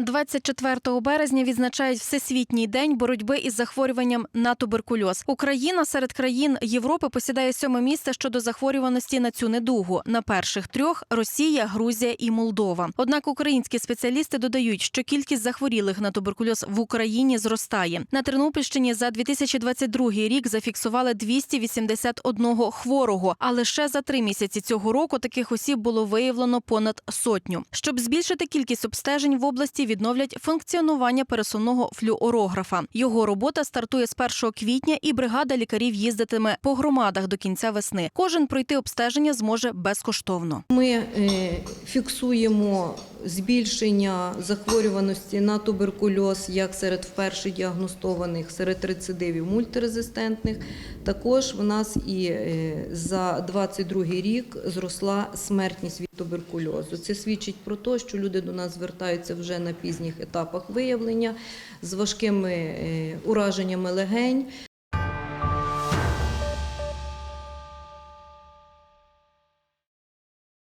24 березня відзначають Всесвітній день боротьби із захворюванням на туберкульоз. Україна серед країн Європи посідає сьоме місце щодо захворюваності на цю недугу. На перших трьох Росія, Грузія і Молдова. Однак українські спеціалісти додають, що кількість захворілих на туберкульоз в Україні зростає. На Тернопільщині за 2022 рік зафіксували 281 хворого. А лише за три місяці цього року таких осіб було виявлено понад сотню. Щоб збільшити кількість обстежень в області, відновлять функціонування пересувного флюорографа. Його робота стартує з 1 квітня, і бригада лікарів їздитиме по громадах до кінця весни. Кожен пройти обстеження зможе безкоштовно. Ми е, фіксуємо збільшення захворюваності на туберкульоз як серед вперше діагностованих, серед рецидивів мультирезистентних. Також в нас і е, за 22 рік зросла смертність від туберкульозу. Це свідчить про те, що люди до нас звертаються вже на пізніх етапах виявлення з важкими е, ураженнями легень,